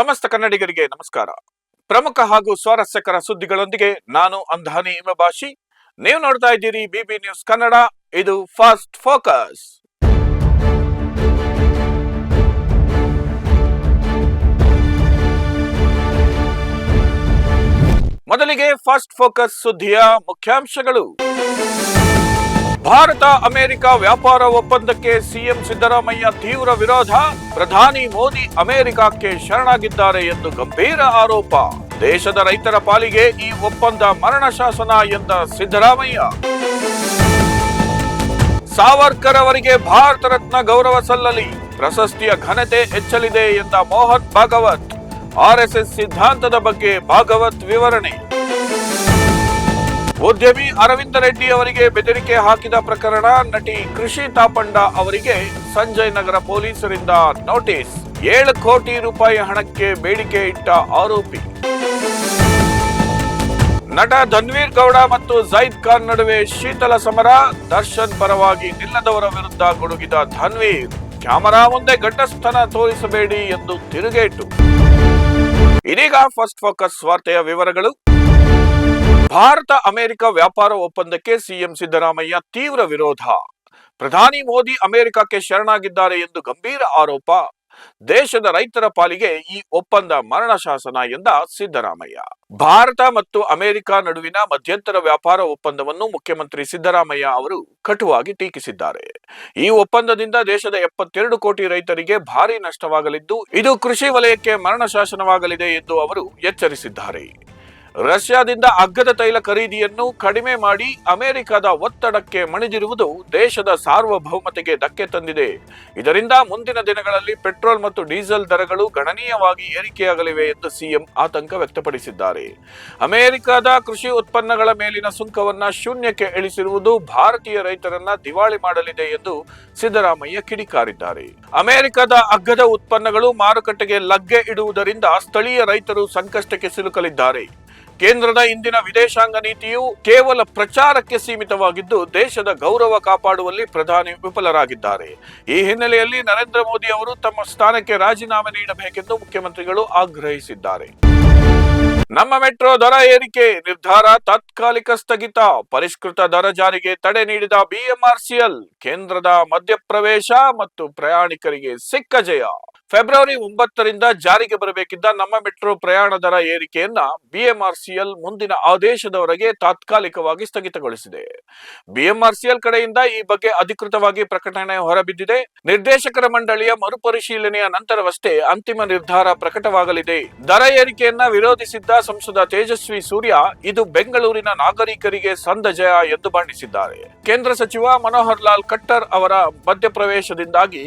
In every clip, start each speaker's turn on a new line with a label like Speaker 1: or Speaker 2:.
Speaker 1: ಸಮಸ್ತ ಕನ್ನಡಿಗರಿಗೆ ನಮಸ್ಕಾರ. ಪ್ರಮುಖ ಹಾಗೂ ಸ್ವಾರಸ್ಯಕರ ಸುದ್ದಿಗಳೊಂದಿಗೆ ನಾನು ಅಂಧಾನಿ ಹಿಮಭಾಷಿ ನೀವು ನೋಡ್ತಾ ಇದ್ದೀರಿ ಬಿಬಿ ನ್ಯೂಸ್ ಕನ್ನಡ, ಇದು ಫಾಸ್ಟ್ ಫೋಕಸ್. ಮೊದಲಿಗೆ ಫಾಸ್ಟ್ ಫೋಕಸ್ ಸುದ್ದಿಯ ಮುಖ್ಯಾಂಶಗಳು. ಭಾರತ ಅಮೆರಿಕ ವ್ಯಾಪಾರ ಒಪ್ಪಂದಕ್ಕೆ ಸಿಎಂ ಸಿದ್ದರಾಮಯ್ಯ ತೀವ್ರ ವಿರೋಧ. ಪ್ರಧಾನಿ ಮೋದಿ ಅಮೆರಿಕಕ್ಕೆ ಶರಣಾಗಿದ್ದಾರೆ ಎಂದು ಗಂಭೀರ ಆರೋಪ. ದೇಶದ ರೈತರ ಪಾಲಿಗೆ ಈ ಒಪ್ಪಂದ ಮರಣ ಶಾಸನ ಎಂದ ಸಿದ್ದರಾಮಯ್ಯ. ಸಾವರ್ಕರ್ ಅವರಿಗೆ ಭಾರತ ರತ್ನ ಗೌರವ ಸಲ್ಲಲಿ. ಪ್ರಶಸ್ತಿಯ ಘನತೆ ಹೆಚ್ಚಲಿದೆ ಎಂದ ಮೋಹನ್ ಭಾಗವತ್. ಆರ್ಎಸ್ಎಸ್ ಸಿದ್ಧಾಂತದ ಬಗ್ಗೆ ಭಾಗವತ್ ವಿವರಣೆ. ಉದ್ಯಮಿ ಅರವಿಂದ ರೆಡ್ಡಿ ಅವರಿಗೆ ಬೆದರಿಕೆ ಹಾಕಿದ ಪ್ರಕರಣ, ನಟಿ ಕೃಷಿ ತಾಪಂಡ ಅವರಿಗೆ ಸಂಜಯ್ ನಗರ ಪೊಲೀಸರಿಂದ ನೋಟಿಸ್. ಏಳು ಕೋಟಿ ರೂಪಾಯಿ ಹಣಕ್ಕೆ ಬೇಡಿಕೆ ಇಟ್ಟ ಆರೋಪಿ. ನಟ ಧನ್ವೀರ್ ಗೌಡ ಮತ್ತು ಜೈದ್ ಖಾನ್ ನಡುವೆ ಶೀತಲ ಸಮರ, ದರ್ಶನ್ ಪರವಾಗಿ ನಿಲ್ಲದವರ ವಿರುದ್ಧ ಗುಡುಗಿದ ಧನ್ವೀರ್. ಕ್ಯಾಮರಾ ಮುಂದೆ ಘಟಸ್ಥನ ತೋರಿಸಬೇಡಿ ಎಂದು ತಿರುಗೇಟು. ಇದೀಗ ಫಸ್ಟ್ ಫೋಕಸ್ ವಾರ್ತೆಯ ವಿವರಗಳು. ಭಾರತ ಅಮೆರಿಕ ವ್ಯಾಪಾರ ಒಪ್ಪಂದಕ್ಕೆ ಸಿಎಂ ಸಿದ್ದರಾಮಯ್ಯ ತೀವ್ರ ವಿರೋಧ. ಪ್ರಧಾನಿ ಮೋದಿ ಅಮೆರಿಕಕ್ಕೆ ಶರಣಾಗಿದ್ದಾರೆ ಎಂದು ಗಂಭೀರ ಆರೋಪ. ದೇಶದ ರೈತರ ಪಾಲಿಗೆ ಈ ಒಪ್ಪಂದ ಮರಣ ಶಾಸನ ಎಂದ ಸಿದ್ದರಾಮಯ್ಯ. ಭಾರತ ಮತ್ತು ಅಮೆರಿಕ ನಡುವಿನ ಮಧ್ಯಂತರ ವ್ಯಾಪಾರ ಒಪ್ಪಂದವನ್ನು ಮುಖ್ಯಮಂತ್ರಿ ಸಿದ್ದರಾಮಯ್ಯ ಅವರು ಕಟುವಾಗಿ ಟೀಕಿಸಿದ್ದಾರೆ. ಈ ಒಪ್ಪಂದದಿಂದ ದೇಶದ ಎಪ್ಪತ್ತೆರಡು ಕೋಟಿ ರೈತರಿಗೆ ಭಾರಿ ನಷ್ಟವಾಗಲಿದ್ದು, ಇದು ಕೃಷಿ ವಲಯಕ್ಕೆ ಮರಣ ಶಾಸನವಾಗಲಿದೆ ಎಂದು ಅವರು ಎಚ್ಚರಿಸಿದ್ದಾರೆ. ರಷ್ಯಾದಿಂದ ಅಗ್ಗದ ತೈಲ ಖರೀದಿಯನ್ನು ಕಡಿಮೆ ಮಾಡಿ ಅಮೆರಿಕದ ಒತ್ತಡಕ್ಕೆ ಮಣಿದಿರುವುದು ದೇಶದ ಸಾರ್ವಭೌಮತೆಗೆ ಧಕ್ಕೆ ತಂದಿದೆ. ಇದರಿಂದ ಮುಂದಿನ ದಿನಗಳಲ್ಲಿ ಪೆಟ್ರೋಲ್ ಮತ್ತು ಡೀಸೆಲ್ ದರಗಳು ಗಣನೀಯವಾಗಿ ಏರಿಕೆಯಾಗಲಿವೆ ಎಂದು ಸಿಎಂ ಆತಂಕ ವ್ಯಕ್ತಪಡಿಸಿದ್ದಾರೆ. ಅಮೆರಿಕದ ಕೃಷಿ ಉತ್ಪನ್ನಗಳ ಮೇಲಿನ ಸುಂಕವನ್ನು ಶೂನ್ಯಕ್ಕೆ ಇಳಿಸಿರುವುದು ಭಾರತೀಯ ರೈತರನ್ನ ದಿವಾಳಿ ಮಾಡಲಿದೆ ಎಂದು ಸಿದ್ದರಾಮಯ್ಯ ಕಿಡಿಕಾರಿದ್ದಾರೆ. ಅಮೆರಿಕದ ಅಗ್ಗದ ಉತ್ಪನ್ನಗಳು ಮಾರುಕಟ್ಟೆಗೆ ಲಗ್ಗೆ ಇಡುವುದರಿಂದ ಸ್ಥಳೀಯ ರೈತರು ಸಂಕಷ್ಟಕ್ಕೆ ಸಿಲುಕಲಿದ್ದಾರೆ. ಕೇಂದ್ರದ ಇಂದಿನ ವಿದೇಶಾಂಗ ನೀತಿಯು ಕೇವಲ ಪ್ರಚಾರಕ್ಕೆ ಸೀಮಿತವಾಗಿದ್ದು ದೇಶದ ಗೌರವ ಕಾಪಾಡುವಲ್ಲಿ ಪ್ರಧಾನಿ ವಿಫಲರಾಗಿದ್ದಾರೆ. ಈ ಹಿನ್ನೆಲೆಯಲ್ಲಿ ನರೇಂದ್ರ ಮೋದಿ ಅವರು ತಮ್ಮ ಸ್ಥಾನಕ್ಕೆ ರಾಜೀನಾಮೆ ನೀಡಬೇಕೆಂದು ಮುಖ್ಯಮಂತ್ರಿಗಳು ಆಗ್ರಹಿಸಿದ್ದಾರೆ. ನಮ್ಮ ಮೆಟ್ರೋ ದರ ಏರಿಕೆ, ನಿರ್ಧಾರ ತಾತ್ಕಾಲಿಕ ಸ್ಥಗಿತ, ಪರಿಷ್ಕೃತ ದರ ಜಾರಿಗೆ ತಡೆ ನೀಡಿದ ಬಿಎಂಆರ್ಸಿಎಲ್, ಕೇಂದ್ರದ ಮಧ್ಯಪ್ರವೇಶ ಮತ್ತು ಪ್ರಯಾಣಿಕರಿಗೆ ಸಿಕ್ಕ ಜಯ. ಫೆಬ್ರವರಿ ಒಂಬತ್ತರಿಂದ ಜಾರಿಗೆ ಬರಬೇಕಿದ್ದ ನಮ್ಮ ಮೆಟ್ರೋ ಪ್ರಯಾಣ ದರ ಏರಿಕೆಯನ್ನ ಬಿಎಂಆರ್ಸಿಎಲ್ ಮುಂದಿನ ಆದೇಶದವರೆಗೆ ತಾತ್ಕಾಲಿಕವಾಗಿ ಸ್ಥಗಿತಗೊಳಿಸಿದೆ. ಬಿಎಂಆರ್ಸಿಎಲ್ ಕಡೆಯಿಂದ ಈ ಬಗ್ಗೆ ಅಧಿಕೃತವಾಗಿ ಪ್ರಕಟಣೆ ಹೊರಬಿದ್ದಿದೆ. ನಿರ್ದೇಶಕರ ಮಂಡಳಿಯ ಮರುಪರಿಶೀಲನೆಯ ನಂತರವಷ್ಟೇ ಅಂತಿಮ ನಿರ್ಧಾರ ಪ್ರಕಟವಾಗಲಿದೆ. ದರ ಏರಿಕೆಯನ್ನ ವಿರೋಧಿಸಿದ್ದ ಸಂಸದ ತೇಜಸ್ವಿ ಸೂರ್ಯ, ಇದು ಬೆಂಗಳೂರಿನ ನಾಗರಿಕರಿಗೆ ಸಂದ ಜಯ ಎಂದು ಬಣ್ಣಿಸಿದ್ದಾರೆ. ಕೇಂದ್ರ ಸಚಿವ ಮನೋಹರ್ ಲಾಲ್ ಖಟ್ಟರ್ ಅವರ ಮಧ್ಯಪ್ರವೇಶದಿಂದಾಗಿ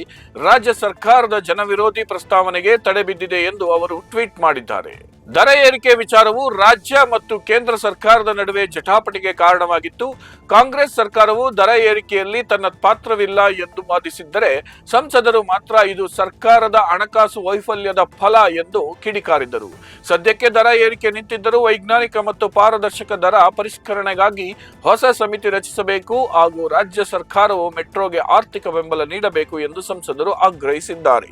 Speaker 1: ರಾಜ್ಯ ಸರ್ಕಾರದ ಜನವಿರೋಧಿ ಪ್ರಸ್ತಾವನೆಗೆ ತಡೆ ಬಿದ್ದಿದೆ ಎಂದು ಅವರು ಟ್ವೀಟ್ ಮಾಡಿದ್ದಾರೆ. ದರ ಏರಿಕೆ ವಿಚಾರವು ರಾಜ್ಯ ಮತ್ತು ಕೇಂದ್ರ ಸರ್ಕಾರದ ನಡುವೆ ಜಟಾಪಟಿಗೆ ಕಾರಣವಾಗಿತ್ತು. ಕಾಂಗ್ರೆಸ್ ಸರ್ಕಾರವು ದರ ಏರಿಕೆಯಲ್ಲಿ ತನ್ನ ಪಾತ್ರವಿಲ್ಲ ಎಂದು ವಾದಿಸಿದ್ದರೆ ಸಂಸದರು ಮಾತ್ರ ಇದು ಸರ್ಕಾರದ ಹಣಕಾಸು ವೈಫಲ್ಯದ ಫಲ ಎಂದು ಕಿಡಿಕಾರಿದರು. ಸದ್ಯಕ್ಕೆ ದರ ಏರಿಕೆ ನಿಂತಿದ್ದರೂ ವೈಜ್ಞಾನಿಕ ಮತ್ತು ಪಾರದರ್ಶಕ ದರ ಪರಿಷ್ಕರಣೆಗಾಗಿ ಹೊಸ ಸಮಿತಿ ರಚಿಸಬೇಕು ಹಾಗೂ ರಾಜ್ಯ ಸರ್ಕಾರವು ಮೆಟ್ರೋಗೆ ಆರ್ಥಿಕ ಬೆಂಬಲ ನೀಡಬೇಕು ಎಂದು ಸಂಸದರು ಆಗ್ರಹಿಸಿದ್ದಾರೆ.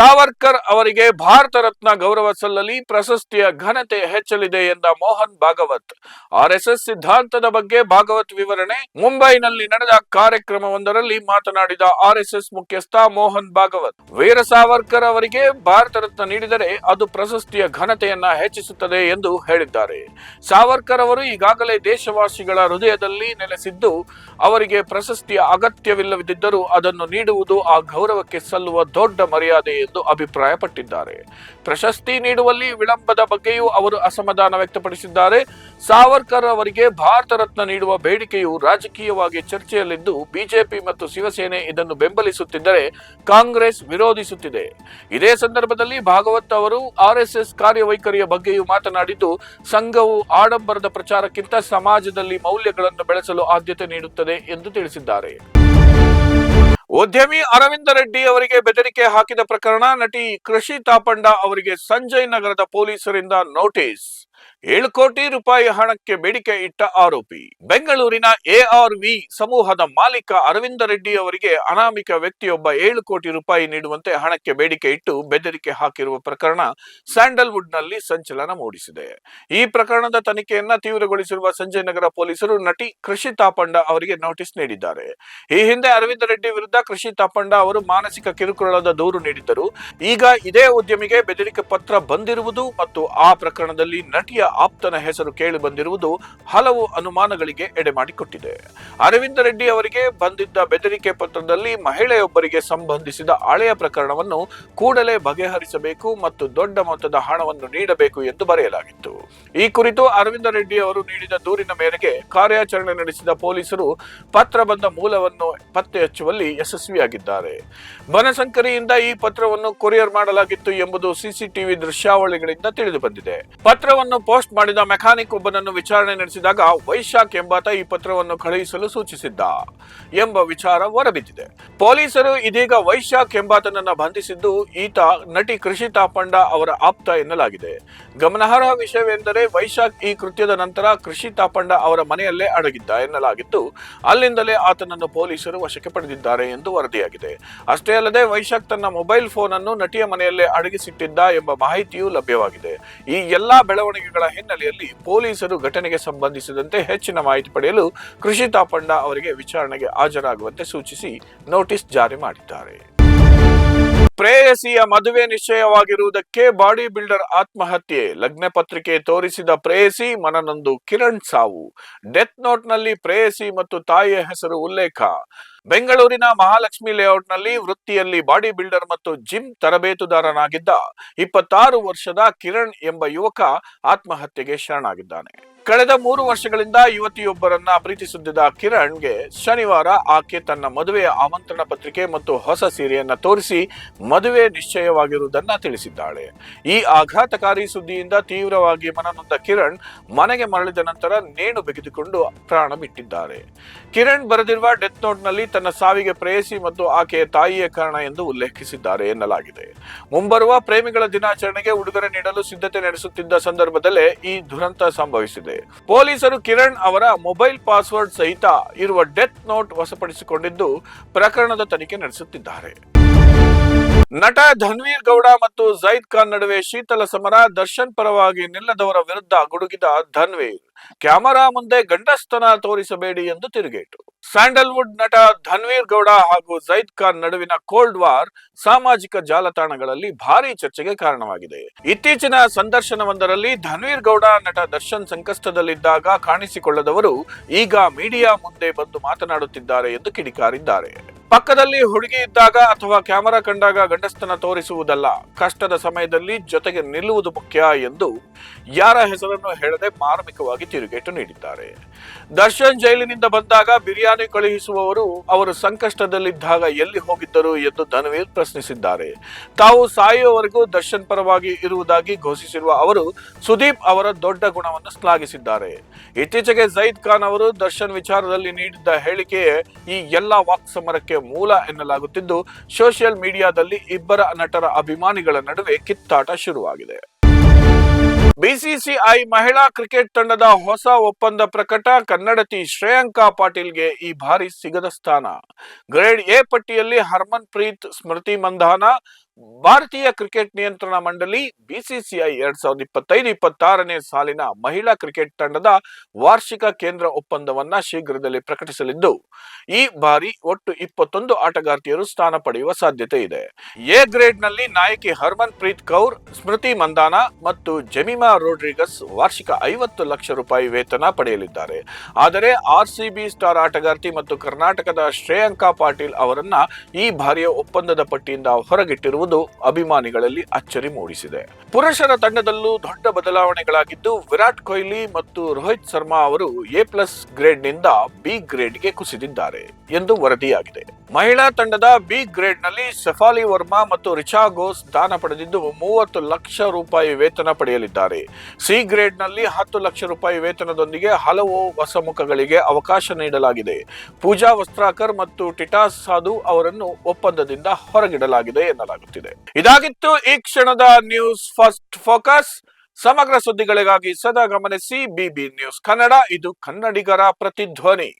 Speaker 1: ಸಾವರ್ಕರ್ ಅವರಿಗೆ ಭಾರತ ರತ್ನ ಗೌರವ ಸಲ್ಲಲಿ ಪ್ರಶಸ್ತಿಯ ಘನತೆ ಹೆಚ್ಚಲಿದೆ ಎಂದ ಮೋಹನ್ ಭಾಗವತ್. ಆರ್ಎಸ್ಎಸ್ ಸಿದ್ಧಾಂತದ ಬಗ್ಗೆ ಭಾಗವತ್ ವಿವರಣೆ. ಮುಂಬೈನಲ್ಲಿ ನಡೆದ ಕಾರ್ಯಕ್ರಮವೊಂದರಲ್ಲಿ ಮಾತನಾಡಿದ ಆರ್ಎಸ್ಎಸ್ ಮುಖ್ಯಸ್ಥ ಮೋಹನ್ ಭಾಗವತ್. ವೀರ ಸಾವರ್ಕರ್ ಅವರಿಗೆ ಭಾರತ ರತ್ನ ನೀಡಿದರೆ ಅದು ಪ್ರಶಸ್ತಿಯ ಘನತೆಯನ್ನ ಹೆಚ್ಚಿಸುತ್ತದೆ ಎಂದು ಹೇಳಿದ್ದಾರೆ. ಸಾವರ್ಕರ್ ಅವರು ಈಗಾಗಲೇ ದೇಶವಾಸಿಗಳ ಹೃದಯದಲ್ಲಿ ನೆಲೆಸಿದ್ದು, ಅವರಿಗೆ ಪ್ರಶಸ್ತಿಯ ಅಗತ್ಯವಿಲ್ಲದಿದ್ದರೂ ಅದನ್ನು ನೀಡುವುದು ಆ ಗೌರವಕ್ಕೆ ಸಲ್ಲುವ ದೊಡ್ಡ ಮರ್ಯಾದೆ ಎಂದು ಅಭಿಪ್ರಾಯಪಟ್ಟಿದ್ದಾರೆ. ಪ್ರಶಸ್ತಿ ನೀಡುವಲ್ಲಿ ವಿಳಂಬದ ಬಗ್ಗೆಯೂ ಅವರು ಅಸಮಾಧಾನ ವ್ಯಕ್ತಪಡಿಸಿದ್ದಾರೆ. ಸಾವರ್ಕರ್ ಅವರಿಗೆ ಭಾರತ ರತ್ನ ನೀಡುವ ಬೇಡಿಕೆಯು ರಾಜಕೀಯವಾಗಿ ಚರ್ಚೆಯಲ್ಲಿದ್ದು, ಬಿಜೆಪಿ ಮತ್ತು ಶಿವಸೇನೆ ಇದನ್ನು ಬೆಂಬಲಿಸುತ್ತಿದ್ದರೆ ಕಾಂಗ್ರೆಸ್ ವಿರೋಧಿಸುತ್ತಿದೆ. ಇದೇ ಸಂದರ್ಭದಲ್ಲಿ ಭಾಗವತ್ ಅವರು ಆರ್ಎಸ್ಎಸ್ ಕಾರ್ಯವೈಖರಿಯ ಬಗ್ಗೆಯೂ ಮಾತನಾಡಿದ್ದು, ಸಂಘವು ಆಡಂಬರದ ಪ್ರಚಾರಕ್ಕಿಂತ ಸಮಾಜದಲ್ಲಿ ಮೌಲ್ಯಗಳನ್ನು ಬೆಳೆಸಲು ಆದ್ಯತೆ ನೀಡುತ್ತದೆ ಎಂದು ತಿಳಿಸಿದ್ದಾರೆ. ಉದ್ಯಮಿ ಅರವಿಂದ ರೆಡ್ಡಿ ಅವರಿಗೆ ಬೆದರಿಕೆ ಹಾಕಿದ ಪ್ರಕರಣ ನಟಿ ಕೃಷಿ ತಾಪಂಡ ಅವರಿಗೆ ಸಂಜಯ್ ನಗರದ ಪೊಲೀಸರಿಂದ ನೋಟಿಸ್. ಏಳು ಕೋಟಿ ರೂಪಾಯಿ ಹಣಕ್ಕೆ ಬೇಡಿಕೆ ಇಟ್ಟ ಆರೋಪಿ. ಬೆಂಗಳೂರಿನ ಎಆರ್ವಿ ಸಮೂಹದ ಮಾಲೀಕ ಅರವಿಂದ ರೆಡ್ಡಿ ಅವರಿಗೆ ಅನಾಮಿಕ ವ್ಯಕ್ತಿಯೊಬ್ಬ ಏಳು ಕೋಟಿ ರೂಪಾಯಿ ನೀಡುವಂತೆ ಹಣಕ್ಕೆ ಬೇಡಿಕೆ ಇಟ್ಟು ಬೆದರಿಕೆ ಹಾಕಿರುವ ಪ್ರಕರಣ ಸ್ಯಾಂಡಲ್ವುಡ್ನಲ್ಲಿ ಸಂಚಲನ ಮೂಡಿಸಿದೆ. ಈ ಪ್ರಕರಣದ ತನಿಖೆಯನ್ನ ತೀವ್ರಗೊಳಿಸಿರುವ ಸಂಜಯ್ ನಗರ ಪೊಲೀಸರು ನಟಿ ಕೃಷಿ ತಾಪಂಡ ಅವರಿಗೆ ನೋಟಿಸ್ ನೀಡಿದ್ದಾರೆ. ಈ ಹಿಂದೆ ಅರವಿಂದ ರೆಡ್ಡಿ ವಿರುದ್ಧ ಕೃಷಿ ತಾಪಂಡ ಅವರು ಮಾನಸಿಕ ಕಿರುಕುಳದ ದೂರು ನೀಡಿದ್ದರು. ಈಗ ಇದೇ ಉದ್ಯಮಿಗೆ ಬೆದರಿಕೆ ಪತ್ರ ಬಂದಿರುವುದು ಮತ್ತು ಆ ಪ್ರಕರಣದಲ್ಲಿ ನಟಿಯ ಆಪ್ತನ ಹೆಸರು ಕೇಳಿ ಬಂದಿರುವುದು ಹಲವು ಅನುಮಾನಗಳಿಗೆ ಎಡೆ ಮಾಡಿಕೊಟ್ಟಿದೆ. ಅರವಿಂದ ರೆಡ್ಡಿ ಅವರಿಗೆ ಬಂದಿದ್ದ ಬೆದರಿಕೆ ಪತ್ರದಲ್ಲಿ ಮಹಿಳೆಯೊಬ್ಬರಿಗೆ ಸಂಬಂಧಿಸಿದ ಹಳೆಯ ಪ್ರಕರಣವನ್ನು ಕೂಡಲೇ ಬಗೆಹರಿಸಬೇಕು ಮತ್ತು ದೊಡ್ಡ ಮೊತ್ತದ ಹಣವನ್ನು ನೀಡಬೇಕು ಎಂದು ಬರೆಯಲಾಗಿತ್ತು. ಈ ಕುರಿತು ಅರವಿಂದ ರೆಡ್ಡಿ ಅವರು ನೀಡಿದ ದೂರಿನ ಮೇರೆಗೆ ಕಾರ್ಯಾಚರಣೆ ನಡೆಸಿದ ಪೊಲೀಸರು ಪತ್ರ ಬಂದ ಮೂಲವನ್ನು ಪತ್ತೆ ಹಚ್ಚುವಲ್ಲಿ ಯಶಸ್ವಿಯಾಗಿದ್ದಾರೆ. ಬನಸಂಕರಿಯಿಂದ ಈ ಪತ್ರವನ್ನು ಕೊರಿಯರ್ ಮಾಡಲಾಗಿತ್ತು ಎಂಬುದು ಸಿಸಿಟಿವಿ ದೃಶ್ಯಾವಳಿಗಳಿಂದ ತಿಳಿದು ಬಂದಿದೆ. ಪತ್ರವನ್ನು ಮಾಡಿದ ಮೆಕ್ಯಾನಿಕ್ ಒಬ್ಬನನ್ನು ವಿಚಾರಣೆ ನಡೆಸಿದಾಗ ವೈಶಾಖ್ ಎಂಬಾತ ಈ ಪತ್ರವನ್ನು ಕಳುಹಿಸಲು ಸೂಚಿಸಿದ್ದ ಎಂಬ ವಿಚಾರ ಹೊರಬಿದ್ದಿದೆ. ಪೊಲೀಸರು ಇದೀಗ ವೈಶಾಖ್ ಎಂಬಾತನನ್ನು ಬಂಧಿಸಿದ್ದು ಈತ ನಟಿ ಕೃಷಿ ತಾಪಂಡ ಅವರ ಆಪ್ತ ಎನ್ನಲಾಗಿದೆ. ಗಮನಾರ್ಹ ವಿಷಯವೆಂದರೆ ವೈಶಾಖ್ ಈ ಕೃತ್ಯದ ನಂತರ ಕೃಷಿ ತಾಪಂಡ ಅವರ ಮನೆಯಲ್ಲೇ ಅಡಗಿದ್ದ ಎನ್ನಲಾಗಿದ್ದು ಅಲ್ಲಿಂದಲೇ ಆತನನ್ನು ಪೊಲೀಸರು ವಶಕ್ಕೆ ಪಡೆದಿದ್ದಾರೆ ಎಂದು ವರದಿಯಾಗಿದೆ. ಅಷ್ಟೇ ಅಲ್ಲದೆ ವೈಶಾಖ್ ತನ್ನ ಮೊಬೈಲ್ ಫೋನ್ ಅನ್ನು ನಟಿಯ ಮನೆಯಲ್ಲೇ ಅಡಗಿಸಿಟ್ಟಿದ್ದ ಎಂಬ ಮಾಹಿತಿಯೂ ಲಭ್ಯವಾಗಿದೆ. ಈ ಎಲ್ಲಾ ಬೆಳವಣಿಗೆಗಳ ಹಿನ್ನೆಲೆಯಲ್ಲಿ ಪೊಲೀಸರು ಘಟನೆಗೆ ಸಂಬಂಧಿಸಿದಂತೆ ಹೆಚ್ಚಿನ ಮಾಹಿತಿ ಪಡೆಯಲು ಕೃಷಿ ತಾಪಂಡ ಅವರಿಗೆ ವಿಚಾರಣೆಗೆ ಹಾಜರಾಗುವಂತೆ ಸೂಚಿಸಿ ನೋಟಿಸ್ ಜಾರಿ ಮಾಡಿದ್ದಾರೆ. ಪ್ರೇಯಸಿಯ ಮದುವೆ ನಿಶ್ಚಯವಾಗಿರುವುದಕ್ಕೆ ಬಾಡಿ ಬಿಲ್ಡರ್ ಆತ್ಮಹತ್ಯೆ. ಲಗ್ನ ಪತ್ರಿಕೆ ತೋರಿಸಿದ ಪ್ರೇಯಸಿ ಮನನೊಂದು ಕಿರಣ್ ಸಾವು. ಡೆತ್ ನೋಟ್ನಲ್ಲಿ ಪ್ರೇಯಸಿ ಮತ್ತು ತಾಯಿಯ ಹೆಸರು ಉಲ್ಲೇಖ. ಬೆಂಗಳೂರಿನ ಮಹಾಲಕ್ಷ್ಮಿ ಲೇಔಟ್ನಲ್ಲಿ ವೃತ್ತಿಯಲ್ಲಿ ಬಾಡಿ ಬಿಲ್ಡರ್ ಮತ್ತು ಜಿಮ್ ತರಬೇತುದಾರನಾಗಿದ್ದ ಇಪ್ಪತ್ತಾರು ವರ್ಷದ ಕಿರಣ್ ಎಂಬ ಯುವಕ ಆತ್ಮಹತ್ಯೆಗೆ ಶರಣಾಗಿದ್ದಾನೆ. ಕಳೆದ ಮೂರು ವರ್ಷಗಳಿಂದ ಯುವತಿಯೊಬ್ಬರನ್ನ ಪ್ರೀತಿಸುತ್ತಿದ್ದ ಕಿರಣ್ಗೆ ಶನಿವಾರ ಆಕೆ ತನ್ನ ಮದುವೆಯ ಆಮಂತ್ರಣ ಪತ್ರಿಕೆ ಮತ್ತು ಹೊಸ ಸೀರೆಯನ್ನ ತೋರಿಸಿ ಮದುವೆ ನಿಶ್ಚಯವಾಗಿರುವುದನ್ನ ತಿಳಿಸಿದ್ದಾಳೆ. ಈ ಆಘಾತಕಾರಿ ಸುದ್ದಿಯಿಂದ ತೀವ್ರವಾಗಿ ಮನನೊಂದ ಕಿರಣ್ ಮನೆಗೆ ಮರಳಿದ ನಂತರ ನೇಣು ಬಿಗಿದುಕೊಂಡು ಪ್ರಾಣ ಬಿಟ್ಟಿದ್ದಾರೆ ಕಿರಣ್ ಬರೆದಿರುವ ಡೆತ್ ನೋಟ್ನಲ್ಲಿ ತನ್ನ ಸಾವಿಗೆ ಪ್ರೇಯಸಿ ಮತ್ತು ಆಕೆಯ ತಾಯಿಯ ಕಾರಣ ಎಂದು ಉಲ್ಲೇಖಿಸಿದ್ದಾರೆ ಎನ್ನಲಾಗಿದೆ. ಮುಂಬರುವ ಪ್ರೇಮಿಗಳ ದಿನಾಚರಣೆಗೆ ಉಡುಗೊರೆ ನೀಡಲು ಸಿದ್ಧತೆ ನಡೆಸುತ್ತಿದ್ದ ಸಂದರ್ಭದಲ್ಲೇ ಈ ದುರಂತ ಸಂಭವಿಸಿದೆ. ಪೊಲೀಸರು ಕಿರಣ್ ಅವರ ಮೊಬೈಲ್ ಪಾಸ್ವರ್ಡ್ ಸಹಿತ ಇರುವ ಡೆತ್ ನೋಟ್ ವಶಪಡಿಸಿಕೊಂಡಿದ್ದು ಪ್ರಕರಣದ ತನಿಖೆ ನಡೆಸುತ್ತಿದ್ದಾರೆ. ನಟ ಧನ್ವೀರ್ ಗೌಡ ಮತ್ತು ಜೈದ್ ಖಾನ್ ನಡುವೆ ಶೀತಲ ಸಮರ ದರ್ಶನ್ ಪರವಾಗಿ ನಿಲ್ಲದವರ ವಿರುದ್ಧ ಗುಡುಗಿದ ಧನ್ವೀರ್. ಕ್ಯಾಮರಾ ಮುಂದೆ ಗಂಡಸ್ತನ ತೋರಿಸಬೇಡಿ ಎಂದು ತಿರುಗೇಟು. ಸ್ಯಾಂಡಲ್ವುಡ್ ನಟ ಧನ್ವೀರ್ ಗೌಡ ಹಾಗೂ ಜೈದ್ ಖಾನ್ ನಡುವಿನ ಕೋಲ್ಡ್ ವಾರ್ ಸಾಮಾಜಿಕ ಜಾಲತಾಣಗಳಲ್ಲಿ ಭಾರಿ ಚರ್ಚೆಗೆ ಕಾರಣವಾಗಿದೆ. ಇತ್ತೀಚಿನ ಸಂದರ್ಶನವೊಂದರಲ್ಲಿ ಧನ್ವೀರ್ ಗೌಡ ನಟ ದರ್ಶನ್ ಸಂಕಷ್ಟದಲ್ಲಿದ್ದಾಗ ಕಾಣಿಸಿಕೊಳ್ಳದವರು ಈಗ ಮೀಡಿಯಾ ಮುಂದೆ ಬಂದು ಮಾತನಾಡುತ್ತಿದ್ದಾರೆ ಎಂದು ಕಿಡಿಕಾರಿದ್ದಾರೆ. ಪಕ್ಕದಲ್ಲಿ ಹುಡುಗಿ ಇದ್ದಾಗ ಅಥವಾ ಕ್ಯಾಮರಾ ಕಂಡಾಗ ಗಂಡಸ್ತನ ತೋರಿಸುವುದಲ್ಲ, ಕಷ್ಟದ ಸಮಯದಲ್ಲಿ ಜೊತೆಗೆ ನಿಲ್ಲುವುದು ಮುಖ್ಯ ಎಂದು ಯಾರ ಹೆಸರನ್ನು ಹೇಳದೆ ಮಾರ್ಮಿಕವಾಗಿ ತಿರುಗೇಟು ನೀಡಿದ್ದಾರೆ. ದರ್ಶನ್ ಜೈಲಿನಿಂದ ಬಂದಾಗ ಬಿರಿಯಾನಿ ಕಳುಹಿಸುವವರು ಅವರು ಸಂಕಷ್ಟದಲ್ಲಿದ್ದಾಗ ಎಲ್ಲಿ ಹೋಗಿದ್ದರು ಎಂದು ಧನ್ವೀರ್ ಪ್ರಶ್ನಿಸಿದ್ದಾರೆ. ತಾವು ಸಾಯುವವರೆಗೂ ದರ್ಶನ್ ಪರವಾಗಿ ಇರುವುದಾಗಿ ಘೋಷಿಸಿರುವ ಅವರು ಸುದೀಪ್ ಅವರ ದೊಡ್ಡ ಗುಣವನ್ನು ಶ್ಲಾಘಿಸಿದ್ದಾರೆ. ಇತ್ತೀಚೆಗೆ ಜೈದ್ ಖಾನ್ ಅವರು ದರ್ಶನ್ ವಿಚಾರದಲ್ಲಿ ನೀಡಿದ್ದ ಹೇಳಿಕೆಯೇ ಈ ಎಲ್ಲಾ ವಾಕ್ಸಮರಕ್ಕೆ ಮೂಲ ಎನ್ನಲಾಗುತ್ತಿದ್ದು, ಸೋಷಿಯಲ್ ಮೀಡಿಯಾದಲ್ಲಿ ಇಬ್ಬರ ನಟರ ಅಭಿಮಾನಿಗಳ ನಡುವೆ ಕಿತ್ತಾಟ ಶುರುವಾಗಿದೆ. ಬಿಸಿಸಿಐ ಮಹಿಳಾ ಕ್ರಿಕೆಟ್ ತಂಡದ ಹೊಸ ಒಪ್ಪಂದ ಪ್ರಕಟ, ಕನ್ನಡತಿ ಶ್ರೇಯಾಂಕಾ ಪಾಟೀಲ್ಗೆ ಈ ಬಾರಿ ಸಿಗದ ಸ್ಥಾನ. ಗ್ರೇಡ್ ಎ ಪಟ್ಟಿಯಲ್ಲಿ ಹರ್ಮನ್ ಪ್ರೀತ್ ಸ್ಮೃತಿ ಮಂಧಾನ ಭಾರತೀಯ ಕ್ರಿಕೆಟ್ ನಿಯಂತ್ರಣ ಮಂಡಳಿ ಬಿಸಿಸಿಐ ಎರಡ್ ಸಾವಿರದ ಇಪ್ಪತ್ತೈದು, ಇಪ್ಪತ್ತಾರನೇ ಸಾಲಿನ ಮಹಿಳಾ ಕ್ರಿಕೆಟ್ ತಂಡದ ವಾರ್ಷಿಕ ಕೇಂದ್ರ ಒಪ್ಪಂದವನ್ನ ಶೀಘ್ರದಲ್ಲಿ ಪ್ರಕಟಿಸಲಿದ್ದು, ಈ ಬಾರಿ ಒಟ್ಟು ಇಪ್ಪತ್ತೊಂದು ಆಟಗಾರ್ತಿಯರು ಸ್ಥಾನ ಪಡೆಯುವ ಸಾಧ್ಯತೆ ಇದೆ. ಎ ಗ್ರೇಡ್ನಲ್ಲಿ ನಾಯಕಿ ಹರ್ಮನ್ ಪ್ರೀತ್ ಕೌರ್, ಸ್ಮೃತಿ ಮಂದಾನ ಮತ್ತು ಜೆಮಿಮಾ ರೋಡ್ರಿಗಸ್ ವಾರ್ಷಿಕ ಐವತ್ತು ಲಕ್ಷ ರೂಪಾಯಿ ವೇತನ ಪಡೆಯಲಿದ್ದಾರೆ. ಆದರೆ ಆರ್ಸಿಬಿ ಸ್ಟಾರ್ ಆಟಗಾರ್ತಿ ಮತ್ತು ಕರ್ನಾಟಕದ ಶ್ರೇಯಾಂಕಾ ಪಾಟೀಲ್ ಅವರನ್ನ ಈ ಬಾರಿಯ ಒಪ್ಪಂದದ ಪಟ್ಟಿಯಿಂದ ಹೊರಗಿಟ್ಟಿರುವುದು ಅಭಿಮಾನಿಗಳಲ್ಲಿ ಅಚ್ಚರಿ ಮೂಡಿಸಿದೆ. ಪುರುಷರ ತಂಡದಲ್ಲೂ ದೊಡ್ಡ ಬದಲಾವಣೆಗಳಾಗಿದ್ದು ವಿರಾಟ್ ಕೊಹ್ಲಿ ಮತ್ತು ರೋಹಿತ್ ಶರ್ಮಾ ಅವರು ಎ ಪ್ಲಸ್ ಗ್ರೇಡ್ನಿಂದ ಬಿ ಗ್ರೇಡ್ಗೆ ಕುಸಿದಿದ್ದಾರೆ ಎಂದು ವರದಿಯಾಗಿದೆ. ಮಹಿಳಾ ತಂಡದ ಬಿ ಗ್ರೇಡ್ನಲ್ಲಿ ಶಫಾಲಿ ವರ್ಮಾ ಮತ್ತು ರಿಚಾ ಗೋಸ್ ದಾನ ಪಡೆದಿದ್ದು ಮೂವತ್ತು ಲಕ್ಷ ರೂಪಾಯಿ ವೇತನ ಪಡೆಯಲಿದ್ದಾರೆ. ಸಿ ಗ್ರೇಡ್ನಲ್ಲಿ ಹತ್ತು ಲಕ್ಷ ರೂಪಾಯಿ ವೇತನದೊಂದಿಗೆ ಹಲವು ಹೊಸ ಮುಖಗಳಿಗೆ ಅವಕಾಶ ನೀಡಲಾಗಿದೆ. ಪೂಜಾ ವಸ್ತ್ರಾಕರ್ ಮತ್ತು ಟಿಟಾಸ್ ಸಾಧು ಅವರನ್ನು ಒಪ್ಪಂದದಿಂದ ಹೊರಗಿಡಲಾಗಿದೆ ಎನ್ನಲಾಗುತ್ತಿದೆ. ಇದಾಗಿತ್ತು ಈ ಕ್ಷಣದ ನ್ಯೂಸ್ ಫಸ್ಟ್ ಫೋಕಸ್. ಸಮಗ್ರ ಸುದ್ದಿಗಳಿಗಾಗಿ ಸದಾ ಗಮನಿಸಿ ಬಿಬಿ ನ್ಯೂಸ್ ಕನ್ನಡ, ಇದು ಕನ್ನಡಿಗರ ಪ್ರತಿಧ್ವನಿ.